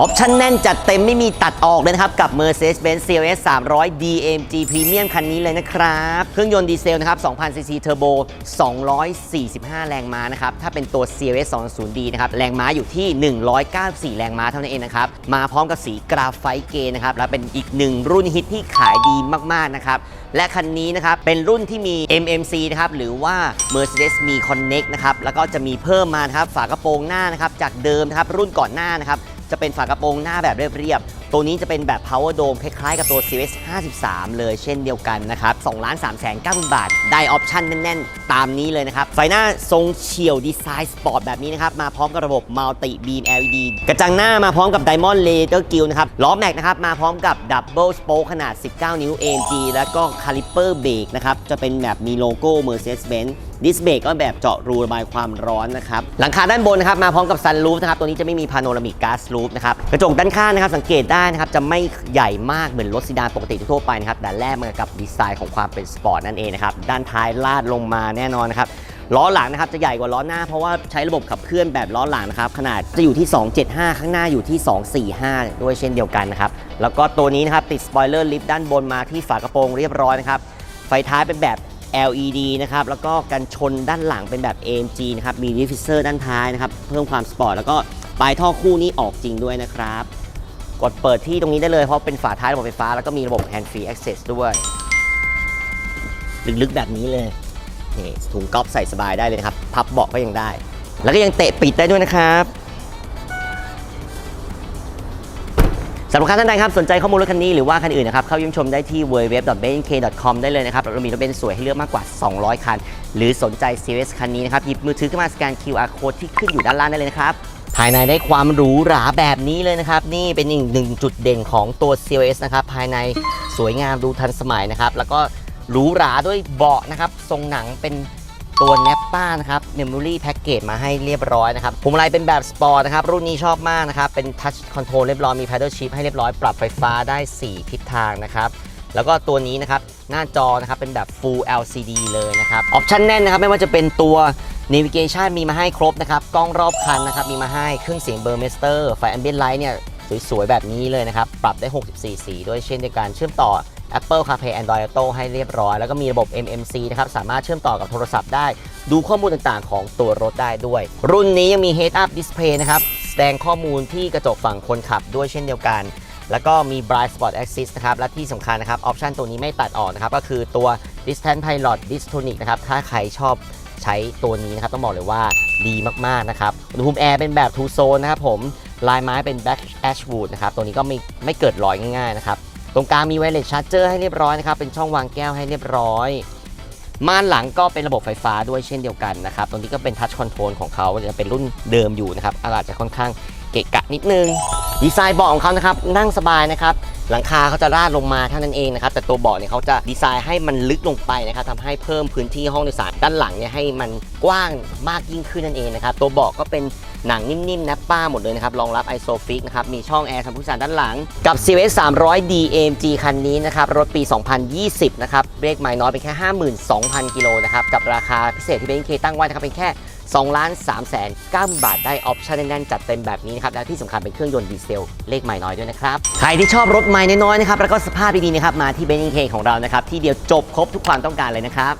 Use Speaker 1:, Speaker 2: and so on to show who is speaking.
Speaker 1: ออปชั่นแน่นจัดเต็มไม่มีตัดออกเลยนะครับ กับ Mercedes-Benz CLS 300 DMG Premium คันนี้เลยนะครับ เครื่องยนต์ดีเซลนะครับ2,000 cc Turbo 245 แรงม้านะครับ ถ้าเป็นตัว CLS 2.0D นะครับ แรงม้าอยู่ที่ 194 แรงม้าเท่านั้นเองนะครับ มาพร้อมกับสีกราไฟต์เกรย์นะครับ และเป็นอีกหนึ่งรุ่นฮิตที่ขายดีมาก ๆ นะครับ และคันนี้นะครับ เป็นรุ่นที่มี MMC นะครับ หรือว่า Mercedes มี Connect นะครับ แล้วก็จะมีเพิ่มมานะครับ ฝากระโปรงหน้านะครับ จากเดิมนะครับ รุ่นก่อนหน้านะครับ จะเป็นฝากระโปรงหน้าแบบเรียบ ตัวนี้จะเป็นแบบ Power Dome คล้ายๆกับตัว Series 53 เลยเช่นเดียวกันนะครับ2ล้าน3แสน9บาท ได้ออปชั่นแน่น ๆ ตามนี้เลยนะครับ ไฟหน้าทรงเฉียวดีไซน์สปอร์ตแบบนี้นะครับ มาพร้อมกับระบบ Multi Beam LED กระจังหน้ามาพร้อมกับ Diamond Laser Grill นะครับ ล้อแม็กนะครับ มาพร้อมกับ Double Spoke ขนาด 19 นิ้ว AMG แล้วก็ Caliper Brake นะครับ จะเป็นแบบมีโลโก้ Mercedes-Benz ดิสเบรกก็แบบเจาะรูระบายความร้อนนะครับ หลังคาด้านบนนะครับ มาพร้อมกับซันรูฟนะครับ ตัวนี้จะไม่มีพาโนรามิกกาซรูฟนะครับ กระจกด้านข้างนะครับ สังเกตได้นะครับจะไม่ใหญ่มากเหมือนรถซีดานปกติทั่วไปนะครับแต่แลกมากับดีไซน์ของความเป็นสปอร์ตนั่นเองนะครับด้านท้ายลาดลงมาแน่นอนนะครับล้อหลังนะครับจะใหญ่กว่าล้อหน้าเพราะว่าใช้ระบบขับเคลื่อนแบบล้อหลังนะครับขนาดจะอยู่ที่ 275 ข้างหน้าอยู่ที่ 245 ด้วยเช่นเดียวกันนะครับแล้วก็ตัวนี้นะครับติดสปอยเลอร์ลิฟต์ด้านบนมาที่ฝากระโปรงเรียบร้อยนะครับไฟท้ายเป็นแบบ LED นะครับแล้วก็กันชนด้านหลังเป็นแบบ AMG นะครับมีดิฟฟิเซอร์ด้านท้ายนะครับเพิ่มความสปอร์ตแล้วก็ปลายท่อคู่นี้ออกจริงด้วยนะครับ กดเปิดที่ตรงนี้ได้เลยเพราะเป็นฝาท้ายระบบไฟฟ้า แล้วก็มีระบบ Hand Free Access ด้วย ลึกๆแบบนี้เลยนี่ถุงก๊อฟใส่สบายได้เลยนะครับ พับเบาะก็ยังได้ แล้วก็ยังเตะปิดได้ด้วยนะครับสำหรับท่านใดครับสนใจข้อมูลรถคันนี้หรือว่าคันอื่นนะครับเข้าเยี่ยมชมได้ที่ www.benk.com ได้เลยนะครับเรามีรถเบนซ์สวยให้เลือกมากกว่า 200 คัน หรือสนใจ Series คันนี้นะครับหยิบมือถือขึ้นมาสแกน QR code ที่ขึ้นอยู่ด้านล่างได้เลยนะครับ ภายในได้ความหรูหราแบบนี้เลยนะครับ นี่เป็นอีกหนึ่งจุดเด่นของตัว CLS นะครับภายในสวยงามดูทันสมัยนะครับ แล้วก็หรูหราด้วยเบาะนะครับ ทรงหนังเป็นตัวแนปป้านะครับ Memory Package มาให้เรียบร้อยนะครับพวงมาลัยเป็นแบบสปอร์ตนะครับ รุ่นนี้ชอบมากนะครับ เป็น Touch Control เรียบร้อยมี Paddle Shift ให้เรียบร้อยปรับไฟฟ้าได้ 4 ทิศทางนะครับแล้วก็ตัวนี้นะครับหน้าจอนะครับเป็นแบบ Full LCD เลยนะครับออปชั่นแน่นนะครับ ไม่ว่าจะเป็นตัว Navigation มีมาให้ครบนะครับ กล้องรอบคันนะครับ มีมาให้เครื่องเสียง Burmester ไฟ Ambient Light เนี่ยสวยๆ แบบนี้เลยนะครับ ปรับได้ 64 สีด้วยเช่นเดียวกันเชื่อมต่อ Apple CarPlay Android Auto ให้เรียบร้อย แล้วก็มีระบบ MMC นะครับ สามารถเชื่อมต่อกับโทรศัพท์ได้ ดูข้อมูลต่างๆ ของตัวรถได้ด้วย รุ่นนี้ยังมี Head Up Display นะครับ แสดงข้อมูลที่กระจกฝั่งคนขับด้วยเช่นเดียวกัน แล้วก็มี Bright Spot Assist นะครับ และที่สำคัญนะครับ ออปชันตัวนี้ไม่ตัดออกนะครับ ก็คือตัว Distance Pilot Distonic นะครับ ถ้าใครชอบ ใช้ตัวนี้นะครับต้องบอกเลยว่าดีมากๆนะครับอุณหภูมิแอร์เป็นแบบ Two Zone นะครับผมลายไม้เป็น Black Ashwood นะครับตัวนี้ก็ไม่ไม่เกิดรอยง่ายๆนะครับตรงกลางมี Wireless Charger ให้เรียบร้อยนะครับเป็นช่องวางแก้วให้เรียบร้อยม่านหลังก็เป็นระบบไฟฟ้าด้วยเช่นเดียวกันนะครับตรงนี้ก็เป็น Touch Control ของเขาจะเป็นรุ่นเดิมอยู่นะครับอาจจะค่อนข้างเกะกะนิดนึง ดีไซน์เบาะของเขานะครับนั่งสบายนะครับ หลังคาเขาจะราดลงมาเท่านั้นเองนะครับแต่ตัวเบาะเนี่ยเขาจะดีไซน์ให้มันลึกลงไปนะครับทำให้เพิ่มพื้นที่ห้องโดยสารด้านหลังเนี่ยให้มันกว้างมากยิ่งขึ้นนั่นเองนะครับตัวเบาะก็เป็นหนังนิ่มๆนะป้าหมดเลยนะครับรองรับ ISOFIX นะครับมีช่องแอร์ทำผู้สารด้านหลัง กับ CVS 300 DMG คันนี้นะครับรถปี 2020 นะครับเบรกใหม่น้อยไปแค่ 52,000 กิโลนะครับกับราคาพิเศษที่เบนเคตั้งไว้นะครับเป็นแค่ 2ล้าน3แสน9บาทได้ออปชั่นแน่นๆจัดเต็มแบบนี้นะครับและที่สำคัญเป็นเครื่องยนต์ดีเซลเลขใหม่น้อยด้วยนะครับ ใครที่ชอบรถใหม่น้อยๆนะครับแล้วก็สภาพดีๆนะครับมาที่เบนซ์เคของเรานะครับที่เดียวจบครบทุกความต้องการเลยนะครับ